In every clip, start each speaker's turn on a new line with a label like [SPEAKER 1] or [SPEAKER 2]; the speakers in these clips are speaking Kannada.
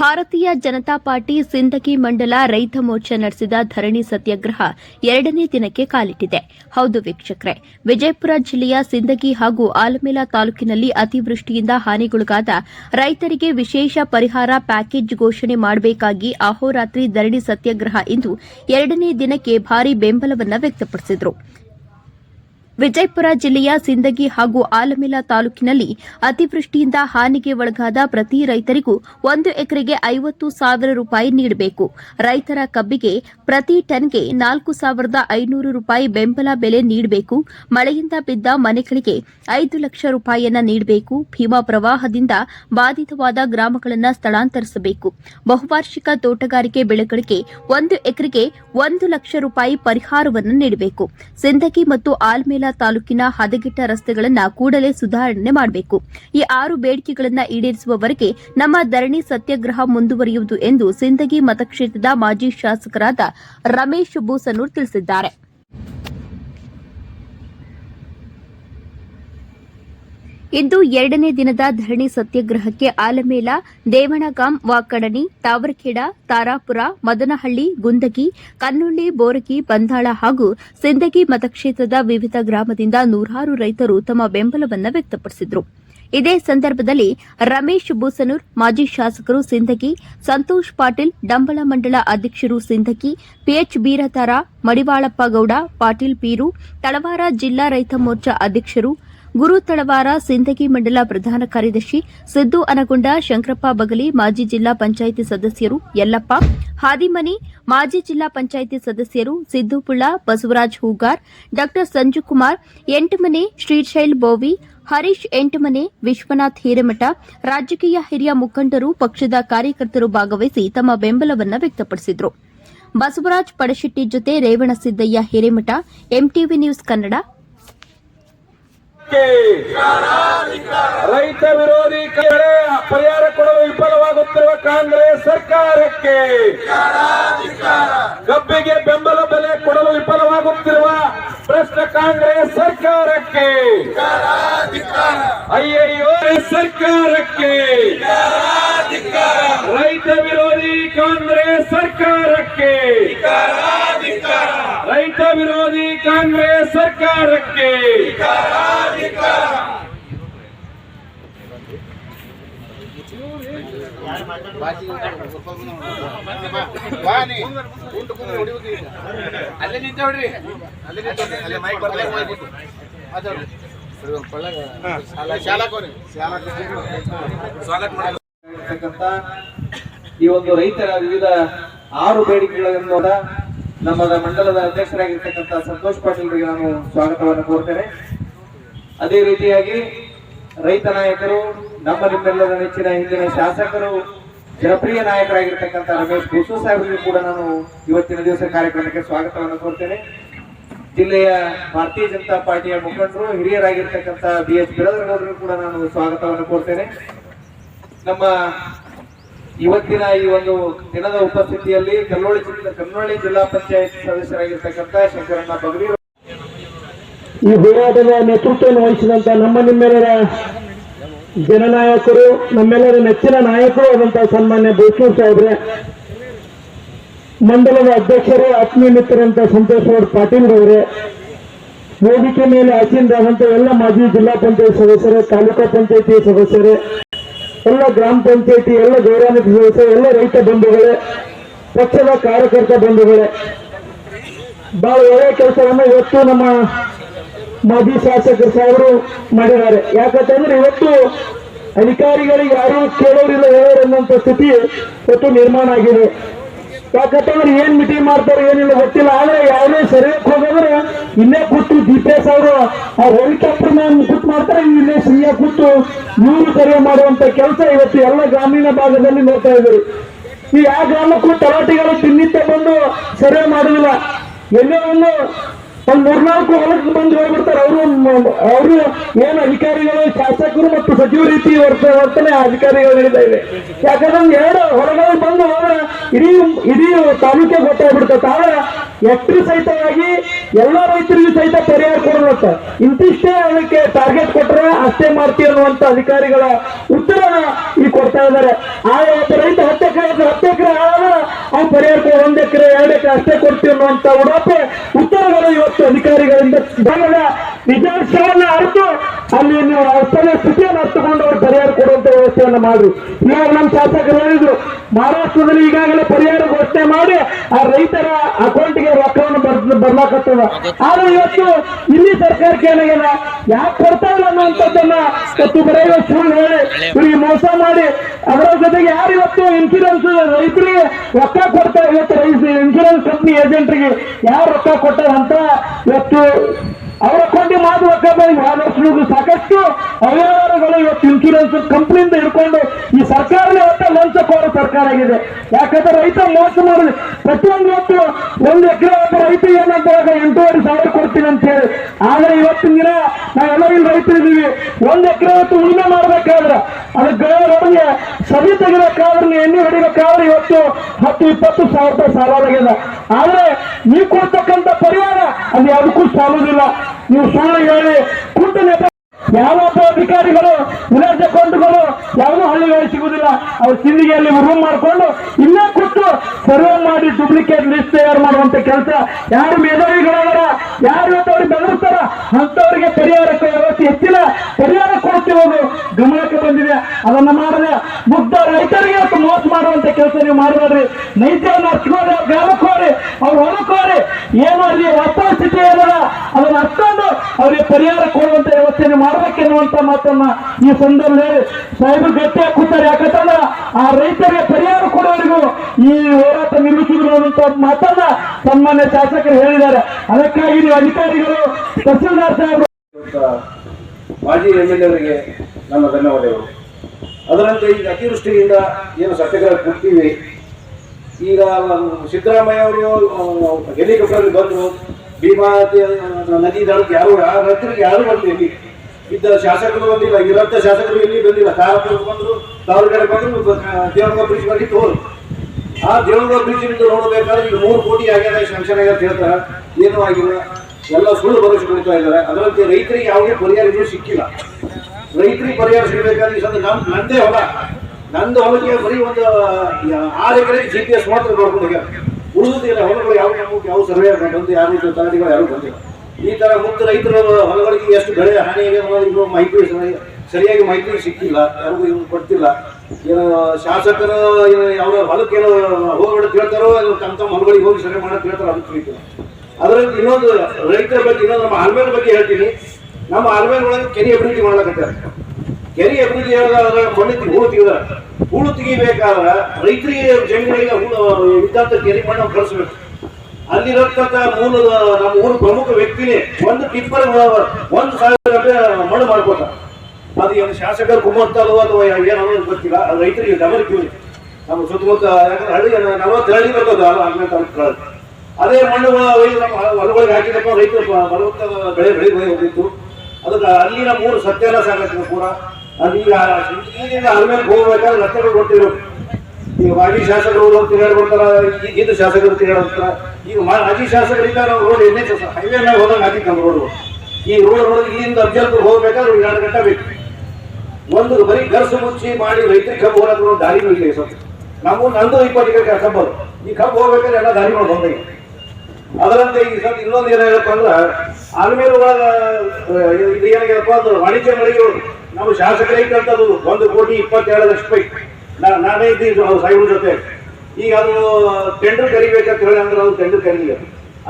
[SPEAKER 1] ಭಾರತೀಯ ಜನತಾ ಪಾರ್ಟಿ ಸಿಂದಗಿ ಮಂಡಲ ರೈತ ಮೋರ್ಚಾ ನಡೆಸಿದ ಧರಣಿ ಸತ್ಯಾಗ್ರಹ ಎರಡನೇ ದಿನಕ್ಕೆ ಕಾಲಿಟ್ಟಿದೆ. ಹೌದು ವೀಕ್ಷಕರೇ, ವಿಜಯಪುರ ಜಿಲ್ಲೆಯ ಸಿಂದಗಿ ಹಾಗೂ ಆಲಮೇಲ ತಾಲೂಕಿನಲ್ಲಿ ಅತಿವೃಷ್ಟಿಯಿಂದ ಹಾನಿಗೊಳಗಾದ ರೈತರಿಗೆ ವಿಶೇಷ ಪರಿಹಾರ ಪ್ಯಾಕೇಜ್ ಘೋಷಣೆ ಮಾಡಬೇಕಾಗಿ ಅಹೋರಾತ್ರಿ ಧರಣಿ ಸತ್ಯಾಗ್ರಹ ಇಂದು ಎರಡನೇ ದಿನಕ್ಕೆ ಭಾರೀ ಬೆಂಬಲವನ್ನು ವ್ಯಕ್ತಪಡಿಸಿದರು. ವಿಜಯಪುರ ಜಿಲ್ಲೆಯ ಸಿಂದಗಿ ಹಾಗೂ ಆಲಮೇಲ ತಾಲೂಕಿನಲ್ಲಿ ಅತಿವೃಷ್ಟಿಯಿಂದ ಹಾನಿಗೆ ಒಳಗಾದ ಪ್ರತಿ ರೈತರಿಗೂ ಒಂದು ಎಕರೆಗೆ ಐವತ್ತು ಸಾವಿರ ರೂಪಾಯಿ ನೀಡಬೇಕು. ರೈತರ ಕಬ್ಬಿಗೆ ಪ್ರತಿ ಟನ್ಗೆ ನಾಲ್ಕು ಸಾವಿರದ ಐನೂರು ರೂಪಾಯಿ ಬೆಂಬಲ ಬೆಲೆ ನೀಡಬೇಕು. ಮಳೆಯಿಂದ ಬಿದ್ದ ಮನೆಗಳಿಗೆ ಐದು ಲಕ್ಷ ರೂಪಾಯಿಯನ್ನ ನೀಡಬೇಕು. ಭೀಮಾ ಪ್ರವಾಹದಿಂದ ಬಾಧಿತವಾದ ಗ್ರಾಮಗಳನ್ನು ಸ್ಥಳಾಂತರಿಸಬೇಕು. ಬಹುವಾರ್ಷಿಕ ತೋಟಗಾರಿಕೆ ಬೆಳೆಗಳಿಗೆ ಒಂದು ಎಕರೆಗೆ ಒಂದು ಲಕ್ಷ ರೂಪಾಯಿ ಪರಿಹಾರವನ್ನು ನೀಡಬೇಕು. ಸಿಂದಗಿ ಮತ್ತು ಆಲ್ಮೇಲ ತಾಲೂಕಿನ ಹದಗೆಟ್ಟ ರಸ್ತೆಗಳನ್ನು ಕೂಡಲೇ ಸುಧಾರಣೆ ಮಾಡಬೇಕು. ಈ ಆರು ಬೇಡಿಕೆಗಳನ್ನು ಈಡೇರಿಸುವವರೆಗೆ ನಮ್ಮ ಧರಣಿ ಸತ್ಯಾಗ್ರಹ ಮುಂದುವರಿಯುವುದು ಎಂದು ಸಿಂದಗಿ ಮತಕ್ಷೇತ್ರದ ಮಾಜಿ ಶಾಸಕರಾದ ರಮೇಶ್ ಬೂಸನೂರ್ ತಿಳಿಸಿದ್ದಾರೆ. ಇಂದು ಎರಡನೇ ದಿನದ ಧರಣಿ ಸತ್ಯಾಗ್ರಹಕ್ಕೆ ಆಲಮೇಲ, ದೇವಣಗಾಂ, ವಾಕಡಣಿ, ತಾವರಖೇಡ, ತಾರಾಪುರ, ಮದನಹಳ್ಳಿ, ಗುಂದಗಿ, ಕನ್ನುಳ್ಳಿ, ಬೋರಗಿ, ಬಂದಾಳ ಹಾಗೂ ಸಿಂದಗಿ ಮತಕ್ಷೇತ್ರದ ವಿವಿಧ ಗ್ರಾಮದಿಂದ ನೂರಾರು ರೈತರು ತಮ್ಮ ಬೆಂಬಲವನ್ನು ವ್ಯಕ್ತಪಡಿಸಿದರು. ಇದೇ ಸಂದರ್ಭದಲ್ಲಿ ರಮೇಶ್ ಬೂಸನೂರ್, ಮಾಜಿ ಶಾಸಕರು ಸಿಂದಗಿ, ಸಂತೋಷ್ ಪಾಟೀಲ್, ಡಂಬಳ ಮಂಡಳ ಅಧ್ಯಕ್ಷರು ಸಿಂದಗಿ, ಪಿಎಚ್ ಬೀರತಾರ, ಮಡಿವಾಳಪ್ಪ ಗೌಡ, ಪಾಟೀಲ್ ಪೀರು, ತಳವಾರ ಜಿಲ್ಲಾ ರೈತ ಮೋರ್ಚಾ ಅಧ್ಯಕ್ಷರು ಗುರು ತಳವಾರ ಸಿಂದಗಿ ಮಂಡಲ ಪ್ರಧಾನ ಕಾರ್ಯದರ್ಶಿ ಸಿದ್ದು ಅನಗೊಂಡ, ಶಂಕರಪ್ಪ ಬಗಲಿ, ಮಾಜಿ ಜಿಲ್ಲಾ ಪಂಚಾಯಿತಿ ಸದಸ್ಯರು ಯಲ್ಲಪ್ಪ, ಹಾದಿಮನಿ, ಮಾಜಿ ಜಿಲ್ಲಾ ಪಂಚಾಯಿತಿ ಸದಸ್ಯರು ಸಿದ್ದುಪುಳ್ಳ ಬಸವರಾಜ್ ಹೂಗಾರ್ ಡಾ ಸಂಜುಕುಮಾರ್ ಎಂಟುಮನೆ ಶ್ರೀಶೈಲ್ ಬೋವಿ, ಹರೀಶ್ ಎಂಟುಮನೆ, ವಿಶ್ವನಾಥ್ ಹಿರೇಮಠ, ರಾಜಕೀಯ ಹಿರಿಯ ಮುಖಂಡರು, ಪಕ್ಷದ ಕಾರ್ಯಕರ್ತರು ಭಾಗವಹಿಸಿ ತಮ್ಮ ಬೆಂಬಲವನ್ನು ವ್ಯಕ್ತಪಡಿಸಿದರು. ಬಸವರಾಜ್ ಪಡಶೆಟ್ಟಿ ಜೊತೆ ರೇವಣಸಿದ್ದಯ್ಯ ಹಿರೇಮಠ, ಎಂಟಿವಿ ನ್ಯೂಸ್ ಕನ್ನಡ
[SPEAKER 2] ಕ್ಕೆ ರೈತ ವಿರೋಧಿ ಪರಿಹಾರ ಕೊಡಲು ವಿಫಲವಾಗುತ್ತಿರುವ ಕಾಂಗ್ರೆಸ್ ಸರ್ಕಾರಕ್ಕೆ ಕಬ್ಬಿಗೆ ಬೆಂಬಲ ಬೆಲೆ ಕೊಡಲು ವಿಫಲವಾಗುತ್ತಿರುವ ಭ್ರಷ್ಟ ಕಾಂಗ್ರೆಸ್ ಸರ್ಕಾರಕ್ಕೆ ಅಯ್ಯಯ್ಯೋ ಸರ್ಕಾರಕ್ಕೆ ರೈತ ವಿರೋಧಿ ಕಾಂಗ್ರೆಸ್ ಸರ್ಕಾರಕ್ಕೆ ರೈತ ವಿರೋಧಿ ಕಾಂಗ್ರೆಸ್ ಸರ್ಕಾರಕ್ಕೆ
[SPEAKER 3] ಅಲ್ಲೇ ಮೈಕ್ ಬರ್ಲೇ ಹೋಗ್ಬಿಟ್ಟು.
[SPEAKER 2] ಈ ಒಂದು ರೈತರ ವಿವಿಧ ಆರು ಬೇಡಿಕೆಗಳನ್ನು ನಮ್ಮ ಮಂಡಲದ ಅಧ್ಯಕ್ಷರಾಗಿರ್ತಕ್ಕಂಥ ಸಂತೋಷ್ ಪಾಟೀಲ್ರಿಗೆ ನಾನು ಸ್ವಾಗತವನ್ನು ಕೋರ್ತೇನೆ. ಅದೇ ರೀತಿಯಾಗಿ ರೈತ ನಾಯಕರು ನಮ್ಮ ನಿಮ್ಮೆಲ್ಲರ ನೆಚ್ಚಿನ ಹಿಂದಿನ ಶಾಸಕರು ಜನಪ್ರಿಯ ನಾಯಕರಾಗಿರ್ತಕ್ಕಂಥ ರಮೇಶ್ ಬೂಸು ಕೂಡ ನಾನು ಇವತ್ತಿನ ದಿವಸ ಕಾರ್ಯಕ್ರಮಕ್ಕೆ ಸ್ವಾಗತವನ್ನು ಕೋರ್ತೇನೆ. ಜಿಲ್ಲೆಯ ಭಾರತೀಯ ಜನತಾ ಪಾರ್ಟಿಯ ಮುಖಂಡರು, ಹಿರಿಯರಾಗಿರ್ತಕ್ಕಂಥ ಬಿ ಎಸ್ ಬಿರದಗೌಡರಿಗೂ ಕೂಡ ನಾನು ಸ್ವಾಗತವನ್ನು ಕೋರ್ತೇನೆ. ನಮ್ಮ ಇವತ್ತಿನ ಈ ಒಂದು ದಿನದ ಉಪಸ್ಥಿತಿಯಲ್ಲಿ ಕಲ್ಲೋಳಿ ಜಿಲ್ಲೆ ಕಲ್ಲೋಳಿ ಜಿಲ್ಲಾ ಪಂಚಾಯತ್ ಸದಸ್ಯರಾಗಿರ್ತಕ್ಕಂಥ ಶಂಕರಣ್ಣ ಬಗಲಿ
[SPEAKER 4] ಈ ಹೋರಾಟದ ನೇತೃತ್ವವನ್ನು ವಹಿಸಿದಂತ ನಮ್ಮ ನಿಮ್ಮೆಲ್ಲರ ಜನನಾಯಕರು, ನಮ್ಮೆಲ್ಲರ ನೆಚ್ಚಿನ ನಾಯಕರು ಆದಂತಹ ಸನ್ಮಾನ್ಯ ಬೇಸೂರ್ ಸಾಹೇಬ್ರೆ ಮಂಡಲದ ಅಧ್ಯಕ್ಷರು, ಆತ್ಮೀಯ ಮಿತ್ರರಂತ ಸಂತೋಷ್ ಗೌಡ್ ಪಾಟೀಲ್ ಅವರೇ ವೇದಿಕೆ ಮೇಲೆ ಆಸೀನರಾದಂತ ಎಲ್ಲ ಮಾಜಿ ಜಿಲ್ಲಾ ಪಂಚಾಯತ್ ಸದಸ್ಯರೇ, ತಾಲೂಕಾ ಪಂಚಾಯತಿ ಸದಸ್ಯರೇ, ಎಲ್ಲ ಗ್ರಾಮ ಪಂಚಾಯತಿ, ಎಲ್ಲ ಗೌರವಾನ್ವಿತ ಸದಸ್ಯರು, ಎಲ್ಲ ರೈತ ಬಂಧುಗಳೇ, ಪಕ್ಷದ ಕಾರ್ಯಕರ್ತ ಬಂಧುಗಳೇ. ಬಹಳ ಒಳ್ಳೆಯ ಕೆಲಸವನ್ನು ಇವತ್ತು ನಮ್ಮ ಮಾಜಿ ಶಾಸಕರು ಸಾಹೇಬರು ಮಾಡಿದ್ದಾರೆ. ಯಾಕಂತಂದ್ರೆ ಇವತ್ತು ಅಧಿಕಾರಿಗಳಿಗೆ ಯಾರು ಕೇಳೋರಿಲ್ಲ ಹೇಳೋರು ಅನ್ನೋಂಥ ಸ್ಥಿತಿ ಇವತ್ತು ನಿರ್ಮಾಣ ಆಗಿದೆ. ಯಾಕಂತಂದ್ರೆ ಏನ್ ಮೀಟಿಂಗ್ ಮಾಡ್ತಾರೆ ಏನಿಲ್ಲ ಗೊತ್ತಿಲ್ಲ. ಆದ್ರೆ ಯಾವುದೇ ಸರಿಯಾಗಿ ಹೋಗೋದ್ರೆ ಇಲ್ಲೇ ಕೂತು ದೀಪೇಶ್ ಅವರು ಆ ಹೆಲಿಕಾಪ್ಟರ್ ಕೂತ್ ಮಾಡ್ತಾರೆ, ಇಲ್ಲೇ ಸಿಎ ಕೂತು ನೂರು ಸರಿ ಮಾಡುವಂತ ಕೆಲಸ ಇವತ್ತು ಎಲ್ಲ ಗ್ರಾಮೀಣ ಭಾಗದಲ್ಲಿ ನೋಡ್ತಾ ಇದ್ರು ಈ ಯಾವ ಗ್ರಾಮಕ್ಕೂ ತಲಾಟಿಗಳು ತಿನ್ನಿತ್ತ ಬಂದು ಸರ್ವೆ ಮಾಡುದಿಲ್ಲ. ಎಲ್ಲೋ ಒಂದು ಒಂದ್ ಮೂರ್ನಾಲ್ಕು ಹೊಲಕ್ಕೆ ಬಂದು ಹೋಗ್ಬಿಡ್ತಾರೆ. ಅವರು ಅವರು ಏನು ಅಧಿಕಾರಿಗಳು, ಶಾಸಕರು ಮತ್ತು ಸಚಿವ ರೀತಿ ವರ್ತ ವರ್ತನೆ ಅಧಿಕಾರಿಗಳು ನಡೀತಾ ಇದೆ ಯಾಕಂದ್ರೆ ಎರಡು ಹೊರಗಡೆ ಬಂದು ಹೋದ್ರೆ ಇಡೀ ಇಡೀ ತಾಲೂಕೆ ಗೊತ್ತಾಗ್ಬಿಡ್ತದೆ. ಆದ್ರೆ ಎಷ್ಟು ಸಹಿತವಾಗಿ ಎಲ್ಲ ರೈತರಿಗೂ ಸಹಿತ ಪರಿಹಾರ ಕೊಡೋಣ ಇಂತಿಷ್ಟೇ ಅದಕ್ಕೆ ಟಾರ್ಗೆಟ್ ಕೊಟ್ಟರೆ ಅಷ್ಟೇ ಮಾಡ್ತೀವಿ ಅನ್ನುವಂತ ಅಧಿಕಾರಿಗಳ ಉತ್ತರನ ಈ ಕೊಡ್ತಾ ಇದ್ದಾರೆ. ಆ ಒಬ್ಬ ರೈತ ಹತ್ತು ಎಕರೆ ಹತ್ತು ಎಕರೆ ಆದ್ರೆ ಅವ್ನು ಪರಿಹಾರ ಕೊಡೋ, ಒಂದ್ ಎಕರೆ, ಎರಡು ಎಕರೆ ಅಷ್ಟೇ ಕೊಡ್ತೀವಿ ಅನ್ನುವಂತ ಉಡಾಪೆ ಉತ್ತರಗಳು ಇವತ್ತು ಅಧಿಕಾರಿಗಳಿಂದ ನಿಜಾಂಶವನ್ನ ಅರಿತು, ಅಲ್ಲಿ ನೀವು ಸ್ಥಳೀಯ ಸ್ಥಿತಿಯನ್ನು ಅರ್ಥಕೊಂಡು ಅವ್ರು ಪರಿಹಾರ ಕೊಡುವಂತ ವ್ಯವಸ್ಥೆಯನ್ನು ಮಾಡ್ರಿ. ಇವಾಗ ನಮ್ಮ ಶಾಸಕರು ಹೇಳಿದ್ರು ಮಹಾರಾಷ್ಟ್ರದಲ್ಲಿ ಈಗಾಗಲೇ ಪರಿಹಾರ ಘೋಷಣೆ ಮಾಡಿ ಆ ರೈತರ ಅಕೌಂಟ್ಗೆ ರೊಕ್ಕವನ್ನು ಬರ್ ಬರ್ಲಾಕತ್ತದ. ಆದ್ರೆ ಇವತ್ತು ಇಲ್ಲಿ ಸರ್ಕಾರಕ್ಕೆ ಏನಾಗ್ಯದ? ಯಾಕೆ ಕೊಡ್ತಾ ಇಲ್ಲ ಅನ್ನುವಂಥದ್ದನ್ನ ಕತ್ತು ಬರೆಯುವ ಸುಳ್ಳು ಹೇಳಿ ಇವರಿಗೆ ಮೋಸ ಮಾಡಿ ಅದರ ಜೊತೆಗೆ ಯಾರು ಇವತ್ತು ಇನ್ಶೂರೆನ್ಸ್ ರೈತರಿಗೆ ರೊಕ್ಕ ಕೊಡ್ತಾರೆ ಇವತ್ತು ರೈತ ಇನ್ಶೂರೆನ್ಸ್ ಕಂಪ್ನಿ ಏಜೆಂಟ್ರಿಗೆ ಯಾರು ರೊಕ್ಕ ಕೊಟ್ಟಾರ ಅಂತ ಇವತ್ತು ಅವರ ಕೊಂಡಿ ಮಾತು ಮಹಾರಾಷ್ಟ್ರಗೂ ಸಾಕಷ್ಟು ಅವ್ಯವಹಾರಗಳು ಇವತ್ತು ಇನ್ಶೂರೆನ್ಸ್ ಕಂಪ್ನಿಯಿಂದ ಹಿಡ್ಕೊಂಡು ಈ ಸರ್ಕಾರನೇ ಒಟ್ಟ ಲಂಚಕೋರ ಸರ್ಕಾರ ಆಗಿದೆ. ಯಾಕಂದ್ರೆ ರೈತ ಮೋಸ ಮಾಡಿದ್ರೆ ಪ್ರತಿಯೊಂದು ಇವತ್ತು ಒಂದು ಎಕರೆ ಒಬ್ಬ ರೈತ ಏನಂತ ಎಂಟೂವರೆ ಸಾವಿರ ಕೊಡ್ತೀನಿ ಅಂತ ಹೇಳಿ. ಆದ್ರೆ ಇವತ್ತಿನ ದಿನ ನಾವೆಲ್ಲ ಇಲ್ಲಿ ರೈತರಿದ್ದೀವಿ. ಒಂದು ಎಕರೆ ಇವತ್ತು ಉಳುಮೆ ಮಾಡ್ಬೇಕಾದ್ರೆ ಅದಕ್ಕೆ ಹೊರಗೆ ಸಭೆ ತೆಗಿಬೇಕಾದ್ರೆ ಎಣ್ಣೆ ಹೊಡಿಬೇಕಾದ್ರೆ ಇವತ್ತು ಹತ್ತು, ಇಪ್ಪತ್ತು ಸಾವಿರ ರೂಪಾಯಿ ಸಾಲ ಆಗಿದೆ. ಆದ್ರೆ ಈ ಕೊಡ್ತಕ್ಕಂಥ ಪರಿಹಾರ ಅದು ಯಾವುದಕ್ಕೂ ಸಾಲುದಿಲ್ಲ ನೀವು ಸುಳ್ಳು ಹೇಳಿ ಕುಂಟು ನೆಪ ಯಾವೊಬ್ಬ ಅಧಿಕಾರಿಗಳು ವಿರಾಜ ಕೊಂಡುಗಳು ಯಾವುದೂ ಹಳ್ಳಿಗಳು ಸಿಗುವುದಿಲ್ಲ. ಅವ್ರ ಸಿಂದಿಗೆಯಲ್ಲಿ ರೂಮ್ ಮಾಡಿಕೊಂಡು ಇನ್ನೇ ಕೂತು ಸರ್ವೆ ಮಾಡಿ ಡೂಪ್ಲಿಕೇಟ್ ಲಿಸ್ಟ್ ತಯಾರು ಮಾಡುವಂತ ಕೆಲಸ. ಯಾರು ಮೇಧಾವಿಗಳವರ ಯಾರು ಅವ್ರಿಗೆ ಬೆದರಿಸ್ತಾರ ಅಂತವರಿಗೆ ಪರಿಹಾರಕ್ಕೆ ವ್ಯವಸ್ಥೆ ಹೆಚ್ಚಿನ ಪರಿಹಾರ ಕೊಡ್ತಿರೋದು ಗಮನಕ್ಕೆ ಬಂದಿದೆ. ಅದನ್ನ ಮಾಡದೆ ಮುಗ್ಧ ರೈತರಿಗೆ ಮೋಸ ಮಾಡುವಂತ ಕೆಲಸ ನೀವು ಮಾಡಬೇಡ್ರಿ. ನೈಜವನ್ನು ಹಚ್ಕೋರಿ ಅವ್ರ ಗ್ರಾಮಕ್ಕೆ ಹೋರಿ ಅವ್ರು ಹೊಲಕ್ಕೆ ಹೋರಿ ಏನು ಅಲ್ಲಿ ವಾಸ್ತವ ಸ್ಥಿತಿ ಏನದ ಅದನ್ನ ಅರ್ಥಕೊಂಡು ಅವರಿಗೆ ಪರಿಹಾರ ಕೊಡುವಂತ ವ್ಯವಸ್ಥೆಯನ್ನು ಮಾಡ್ಬೇಕೆನ್ನುವಂತ ಮಾತನ್ನ ಈ ಸಂದರ್ಭದಲ್ಲಿ ಸಾಹೇಬರು ಗಟ್ಟಿಯಾಗಿ ಕೂತಾರೆ ಯಾಕಂತಂದ್ರ ಆ ರೈತರಿಗೆ ಪರಿಹಾರ ಕೊಡೋರಿಗೂ ಈ ಹೋರಾಟ ನಿಲ್ಲಿಸಿದ್ರು ಅನ್ನುವಂತ ಮಾತನ್ನ ಸನ್ಮಾನ್ಯ ಶಾಸಕರು ಹೇಳಿದ್ದಾರೆ. ಅದಕ್ಕಾಗಿ ನೀವು ಅಧಿಕಾರಿಗಳು, ತಹಸೀಲ್ದಾರ್ ಸಾಹೇಬರು.
[SPEAKER 2] ಮಾಜಿ ಎಂ ಎಲ್ ನಮ್ಮ ಧನ್ಯವಾದಗಳು. ಅದರಂತೆ ಈಗ ಅತಿವೃಷ್ಟಿಯಿಂದ ಏನು ಸತ್ಯಗಳ ಕೊಡ್ತೀವಿ ಈಗ ಸಿದ್ದರಾಮಯ್ಯ ಅವರು ಹೆಲಿಕಾಪ್ಟರ್ ಬಂದು ಭೀಮಾ ನದಿ ದಳಕ್ಕೆ ಯಾರು, ಆ ಹತ್ತಿರಕ್ಕೆ ಯಾರು ಬರ್ತೀವಿ ಇದ್ದ ಶಾಸಕರು ಬಂದಿಲ್ಲ, ಇರುವಂತ ಶಾಸಕರು ಇಲ್ಲಿ ಬಂದಿಲ್ಲ? ಕಾರಪುರ ಬಂದರು ತಾವರಗಡೆ ಬಂದರು ದೇವರ ಬ್ರಿಡ್ಜ್ ಬಗ್ಗೆ ತೋರು. ಆ ದೇವರ್ಗ ಬ್ರಿಜ್ ಇಂದ ನೋಡಬೇಕಾದ್ರೆ ಈಗ ಮೂರು ಕೋಟಿ ಆಗ್ಯದ ಶಾಂಕ್ಷನ್ ಅಂತ ಹೇಳ್ತಾರೆ. ಏನೂ ಆಗಿಲ್ಲ. ಎಲ್ಲ ಸುಳ್ಳು ಭರವಸೆ ಕೊಡ್ತಾ ಇದ್ದಾರೆ. ಅದರಂತೆ ರೈತರಿಗೆ ಯಾವುದೇ ಪರಿಹಾರ ಇದ್ರೂ ಸಿಕ್ಕಿಲ್ಲ. ರೈತರಿಗೆ ಪರಿಹಾರ ಸಿಗಬೇಕಾದ್ರೆ ಈ ಸಂದ ನಮ್ಮ ನಂದೇ ಹೊಲ. ನಂದು ಹೊಲಕ್ಕೆ ಬರೀ ಒಂದು ಆರು ಎಕರೆ ಜಿ ಪಿ ಎಸ್ ಮಾತ್ರ ನೋಡ್ಕೊಂಡು ಉಳಿದಿಲ್ಲ ಹೊಲಗಳು ಯಾವ ಯಾವ ಯಾವ ಸರ್ವೆ ಬಂದು ಯಾರು ತಲಾಟಿಗಳು ಯಾರು ಬಂದಿಲ್ಲ. ಈ ತರ ಮುಕ್ತ ರೈತರ ಹೊಲಗಳಿಗೆ ಎಷ್ಟು ಬೆಳೆ ಹಾನಿ ಇದೆ ಅನ್ನೋದು ಸರಿಯಾಗಿ ಮಾಹಿತಿ ಸಿಕ್ಕಿಲ್ಲ, ಯಾರಿಗೂ ಇವ್ರು ಕೊಡ್ತಿಲ್ಲ. ಏನು ಶಾಸಕರು ಅವರ ಹೊಲಕ್ಕೆ ಏನೋ ಅದು ತಮ್ಮ ತಮ್ಮ ಹೊಲಗಳಿಗೆ ಹೋಗಿ ಸರಿ ಮಾಡೋದು ಕೇಳ್ತಾರೋ ಅದು ಕುರಿತು ಅದರಲ್ಲಿ ಇನ್ನೊಂದು ರೈತರ ಬಗ್ಗೆ, ಇನ್ನೊಂದು ನಮ್ಮ ಆಲ್ಮೇಲ್ ಬಗ್ಗೆ ಹೇಳ್ತೀನಿ. ನಮ್ಮ ಆಲ್ಮೇಲ್ ಒಳಗೆ ಕೆರೆ ಅಭಿವೃದ್ಧಿ ಮಾಡ್ಲಕತ್ತಾರೆ. ಕೆರೆ ಅಭಿವೃದ್ಧಿ ಹೇಳಿದ್ರೆ ಮಣ್ಣು ತಿ- ಹೂಳು ತೆಗೆದ ಹೂಳು ತೆಗಿಬೇಕಾದ್ರೆ ರೈತರಿಗೆ ಜಮೀನಿಗೆ ಹೂಳು ಇದ್ದಂತ ಕೆರೆ ಮಣ್ಣು ಕಳಿಸ್ಬೇಕು. ಅಲ್ಲಿರತಕ್ಕಂತ ಮೂಲದ ನಮ್ಮ ಊರು ಪ್ರಮುಖ ವ್ಯಕ್ತಿನೇ ಒಂದು ಟಿಪ್ಪರ್ ಒಂದು ಸಾವಿರ ಮಣ್ಣು ಮಾಡ್ಕೋತ ಅದು ಏನು ಶಾಸಕರು ಕುಮ್ಮತ್ತಲ್ವ ಅಥವಾ ಏನೋ ಗೊತ್ತಿಲ್ಲ. ರೈತರಿಗೆ ಗಮನಕ್ಕೆ ನಮ್ಮ ಸುತ್ತಮುತ್ತ ಯಾಕಂದ್ರೆ ಹಳ್ಳಿ ನಲವತ್ತು ಹಳ್ಳಿ ಬರ್ತದೆ ಅಲ್ಲ ಹಂಗೆ ಅದೇ ಮಣ್ಣು ನಮ್ಮ ಹೊಲಗಳಿಗೆ ಹಾಕಿದಪ್ಪ, ರೈತರು ಬಲವಂತ ಬೆಳೆ ಬೆಳೆ ಹೋಗಿತ್ತು. ಅದಕ್ಕೆ ಅಲ್ಲಿನ ಮೂರು ಸತ್ಯನ ಆಗತ್ತೆ ಪೂರ. ಅಲ್ಲಿ ಈಗ ಅಲ್ಮೇಲೆ ಹೋಗ್ಬೇಕಾದ್ರೆ ರಸ್ತೆಗಳು ಕೊಟ್ಟಿರು ಈಗ ಮಾಜಿ ಶಾಸಕರು ತಿರುಗಾಡಿ ಬರ್ತಾರ ಇದು ಶಾಸಕರು ತಿರುಗಾಡ್ತಾರ ಈಗ ಮಾಜಿ ಶಾಸಕರಿಂದ ನಾವು ರೋಡ್ ಹೈವೇ ಮೇಲೆ ಹೋದಾಗ ಹಾಕಿ ನಮ್ಮ ರೋಡ್ ಈ ರೋಡ್ ರೋಡ್ ಇಲ್ಲಿಂದ ಅಫ್ಜಲ್ಪುರ್ ಹೋಗ್ಬೇಕಾದ್ರೆ ಎರಡು ಗಂಟೆ ಬೇಕು. ಒಂದು ಬರೀ ಗರ್ಸು ಮುಚ್ಚಿ ಮಾಡಿ ರೈತರಿಗೆ ಕಬ್ಬು ಹೋಗೋದು ದಾರಿ ಇಲ್ಲ ಸ್ವಲ್ಪ ನಾವು ನಂದು ಇಪ್ಪತ್ತು ಎಕರೆ ಕಬ್ಬು ಈ ಕಬ್ಬು ಹೋಗ್ಬೇಕಾದ್ರೆ ಎಲ್ಲ ದಾರಿ ಮಾಡಿ ಬಂದಾಗ ಅದರಂತೆ ಈ ಸ್ವಲ್ಪ ಇನ್ನೊಂದು ಏನಾಗಪ್ಪ ಅಂದ್ರೆ, ಆಲ್ಮೇಲೆ ಒಳಗ, ಇದು ಏನಾಗ್ಯದಪ್ಪ ಅಂದ್ರೆ ವಾಣಿಜ್ಯ ಮಳಿಗೆ ನಮ್ಮ ಶಾಸಕರಿಗೆ ಅದು ಒಂದು ಕೋಟಿ ಇಪ್ಪತ್ತೆರಡು ಲಕ್ಷ ರೂಪಾಯಿ. ನಾನೇ ಇದ್ದೀನಿ ಸಾಹಿಬ್ರ ಜೊತೆ. ಈಗ ಅದು ಟೆಂಡರ್ ಕರಿಬೇಕಂತ ಹೇಳಿ ಅಂದ್ರೆ ಅದು ಟೆಂಡರ್ ಕರೀಲಿಲ್ಲ.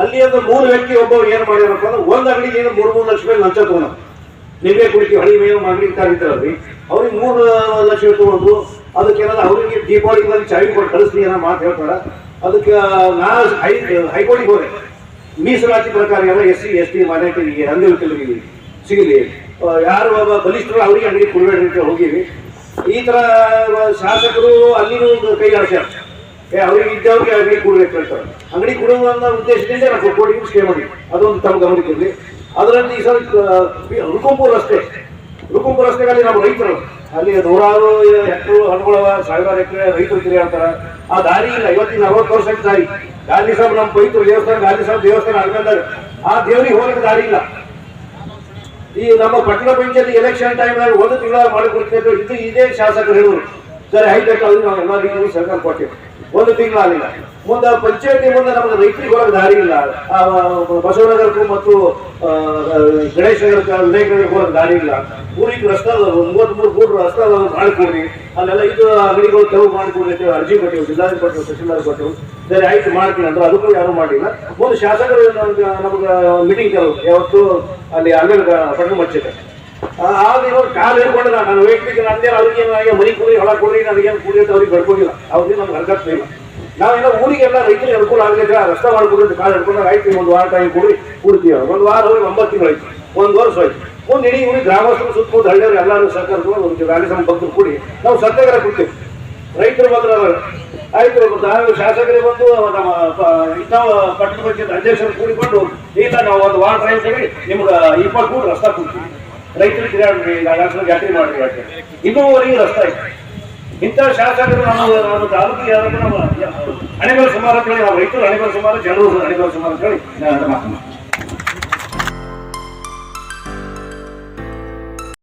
[SPEAKER 2] ಅಲ್ಲಿ ಒಂದು ಮೂರು ವ್ಯಕ್ತಿ ಒಬ್ಬ ಏನ್ ಮಾಡ್ಯಾರಪ್ಪ ಅಂದ್ರೆ ಒಂದ್ ಅಂಗಡಿಗೆ ಏನು ಮೂರು ಮೂರು ಲಕ್ಷ ಮೇಲೆ ಲಂಚ ತಗೊಂಡ ನಿಮಗೆ ಕುಡಿತೀವಿ ಹಳಿ ಮೇವು ಮಾಡಿ ಕಾರಿದ್ದಾರಲ್ರಿ ಅವ್ರಿಗೆ ಮೂರು ಲಕ್ಷ ತಗೊಂಡು ಅದಕ್ಕೆ ಏನಾದ್ರು ಅವರಿಗೆ ದೀಪಾವಳಿ ಬಂದು ಚಾವಿ ಕೊಟ್ಟು ಕಳಿಸ್ತೀನಿ ಏನೋ ಮಾತು ಹೇಳ್ತಾರ. ಅದಕ್ಕೆ ನಾ ಹೈ ಹೈಕೋರ್ಟಿಗೆ ಹೋದೆ. ಮೀಸಲಾತಿ ಪ್ರಕಾರ ಎಲ್ಲ ಎಸ್ ಸಿ, ಎಸ್ ಟಿ ಮೈನಾರಿಟಿಗೆ ಅಂಗವಿಕಲರಿಗೆ ಸಿಗಲಿ. ಯಾರು ಬಲಿಷ್ಠರು ಅವರಿಗೆ ಅಂಗಡಿ ಕೊಡಬೇಡ್ರಿ ಅಂತ ಹೋಗಿವಿ ಈ ತರ ಶಾಸಕರು ಅಲ್ಲಿನೂ ಕೈ ಆಡ್ಸ್ಯಾರ ಏ, ಅವ್ರಿಗೆ ಇದ್ದವ್ರಿಗೆ ಅಂಗಡಿ ಕೊಡ್ಬೇಕು ಹೇಳ್ತಾರೆ. ಅಂಗಡಿ ಕೊಡುವ ಅನ್ನೋ ಉದ್ದೇಶದಿಂದ ನಾವು ಕೋಟಿ ಸ್ಟೇ ಮಾಡಿ. ಅದೊಂದು ತಮ್ಮ ಇರಲಿ ಅದರಲ್ಲಿ ಈ ಸಲ ರುಕುಂಪುರ್ ರಸ್ತೆ. ರುಕುಂಪುರ್ ರಸ್ತೆಗಳಲ್ಲಿ ನಾವು ರೈತರು. ಅಲ್ಲಿ ನೂರಾರು ಹೆಕ್ಟರ್ ಹಣ್ಣುಗಳವ ಸಾವಿರಾರು ಎಕರೆ ರೈತರು ತಿರುಗಾಡ್ತಾರ ಆ ದಾರಿ ಇಲ್ಲ. ಇವತ್ತಿನ ಅರವತ್ತು ವರ್ಷ ದಾರಿ. ಗಾಂಧಿ ಸಾಹೇಬ್ ನಮ್ಮ ಪೈತರು ದೇವಸ್ಥಾನ, ಗಾಂಧಿ ಸಾಹೇಬ್ ದೇವಸ್ಥಾನ ಅಳ್ಕೊಂಡಾಗ ಆ ದೇವರಿಗೆ ಹೋಗಕ್ಕೆ ದಾರಿ ಇಲ್ಲ. ಈ ನಮ್ಮ ಪಟ್ಟಣ ಪಂಚಾಯತಿ ಎಲೆಕ್ಷನ್ ಟೈಮ್ನಲ್ಲಿ ಒಂದು ತಿಂಗಳ ಮಾಡಿಕೊಡ್ತೇವೆ ಇದು ಇದೇ ಶಾಸಕರು ಹೇಳುವರು ಸರಿ ಹೈಟೆಕ್ ಆಗಿ ನಾವು ಎಲ್ಲ ರೀತಿಯೂ ಸರ್ಕಾರ ಕೊಟ್ಟಿವಿ ಒಂದು ತಿಂಗಳ ಆಗಲಿಲ್ಲ ಮುಂದೆ ಪಂಚಾಯತಿ ಮುಂದೆ ನಮಗೆ ರೈತರಿಗೆ ಹೋಗೋಕೆ ದಾರಿ ಇಲ್ಲ. ಬಸವನಗರಕ್ಕೂ ಮತ್ತು ಗಣೇಶ ನಗರಕ್ಕೆ ವಿನಾಯಕ ಹೋಗಕ್ಕೆ ದಾರಿ ಇಲ್ಲ. ಊರಿಗೆ ರಸ್ತೆ ಮೂವತ್ತ್ಮೂರು ಕೋಟಿ ರಸ್ತೆ ಮಾಡಿ ಮಾಡಿಕೊಡ್ರಿ ಅಲ್ಲೆಲ್ಲ ಇದು ಅಂಗಡಿಗಳು ತೆರವು ಮಾಡಿಕೊಡ್ರಿ ಅರ್ಜಿ ಕೊಟ್ಟಿವಿ ಜಿಲ್ಲಾಧಿಕಾರಿ ಕೊಟ್ಟಿವಿ ತಹಸೀಲ್ದಾರ್ ಕೊಟ್ಟಿವಿ ಸರಿ ಆಯ್ತು ಮಾಡ್ತೀನಿ ಅಂದ್ರೆ ಅದಕ್ಕೂ ಯಾರು ಮಾಡಿಲ್ಲ. ಒಂದು ಶಾಸಕರು ನಮ್ಗೆ ನಮ್ಗೆ ಮೀಟಿಂಗ್ ಕೆಲವು ಯಾವತ್ತು ಅಲ್ಲಿ ಅಂಗಡಿ ಪಟ್ಟಣ ಮಚ್ಚಿದೆ ಆಗ ಇವಾಗ ಕಾಲು ಹಿಡ್ಕೊಂಡು ನಾನು ವೈಯಕ್ತಿಕ ನಂದೇ ಅವ್ರಿಗೆ ನನಗೆ ಮನಿ ಕೂಡಿ ಹೊಳ ಕೊಡ್ರಿ ನನಗೇನು ಕೂಡಿ ಅಂತ ಅವ್ರಿಗೆ ಬರ್ಕೊಂಡಿಲ್ಲ. ಅವ್ರಿಗೆ ನಮ್ಗೆ ಹರ್ಕತ್ ಇಲ್ಲ. ನಾವೆಲ್ಲ ಊರಿಗೆಲ್ಲ ರೈತರಿಗೆ ಅನುಕೂಲ ಆಗಲಿಕ್ಕೆ ರಸ್ತೆ ಮಾಡ್ಕೊಡ್ರಿ ಕಾಲು ಹಿಡ್ಕೊಂಡು ಆಯ್ತು ಒಂದು ವಾರ ಟೈಮ್ ಕೂಡಿ, ಕೂಡ್ತೀವಿ. ಒಂದು ವಾರ ಹೋಗಿ ಒಂಬತ್ತು ತಿಂಗಳು ಆಯ್ತು ಒಂದು ವರ್ಷ ಆಯ್ತು ಒಂದು ಇಡೀ ಊರಿಗೆ ಗ್ರಾಮಸ್ಥರು ಸುತ್ತಮುತ್ತ ಹಳ್ಳಿಯವರು ಎಲ್ಲರೂ ಸರ್ಕಾರಗಳು ಒಂದು ರಾಜ್ಯಸಭೆ ಭಕ್ತರು ಕೂಡಿ ನಾವು ಸತ್ಯಾಗ್ರಹ ಕೊಡ್ತೇವೆ. ರೈತರು ಮಾತ್ರ ಆಯ್ತು ನಾವು ಶಾಸಕರಿಗೆ ಬಂದು ನಮ್ಮ ಇಂಥ ಪಟ್ಟಣ ಪಂಚಾಯತ್ ಅಧ್ಯಕ್ಷರು ಕೂಡಿಕೊಂಡು ಇಲ್ಲ ನಾವು ಒಂದು ವಾರ ಟೈಮ್ ಕೊಡಿ ನಿಮ್ಗೆ ಇಪ್ಪತ್ತು ಕೂಡ ರಸ್ತೆ ಕೊಡ್ತೀವಿ. ರೈತರು ತಿರುಗಾಡ್ರಿ ನಾಲ್ಕು ಜಾತ್ರೆ ಅಂತ. ಇನ್ನೂವರೆಗೂ ರಸ್ತೆ ಇತ್ತು ಇಂಥ ಶಾಸಕರು ನಮ್ಮ ನಮ್ಮ ತಾಲೂಕಿಗೆ ಯಾರಾದ್ರೂ ನಮ್ಮ ಹಣೆಬರ ಸುಮಾರು ಅಂತ ಹೇಳಿ, ನಾವು ರೈತರು ಹಣೆಬರ ಸುಮಾರು, ಜನರು ಹೇಳಿ. ನಾನು ಮಾತನಾಡ್ತೀನಿ.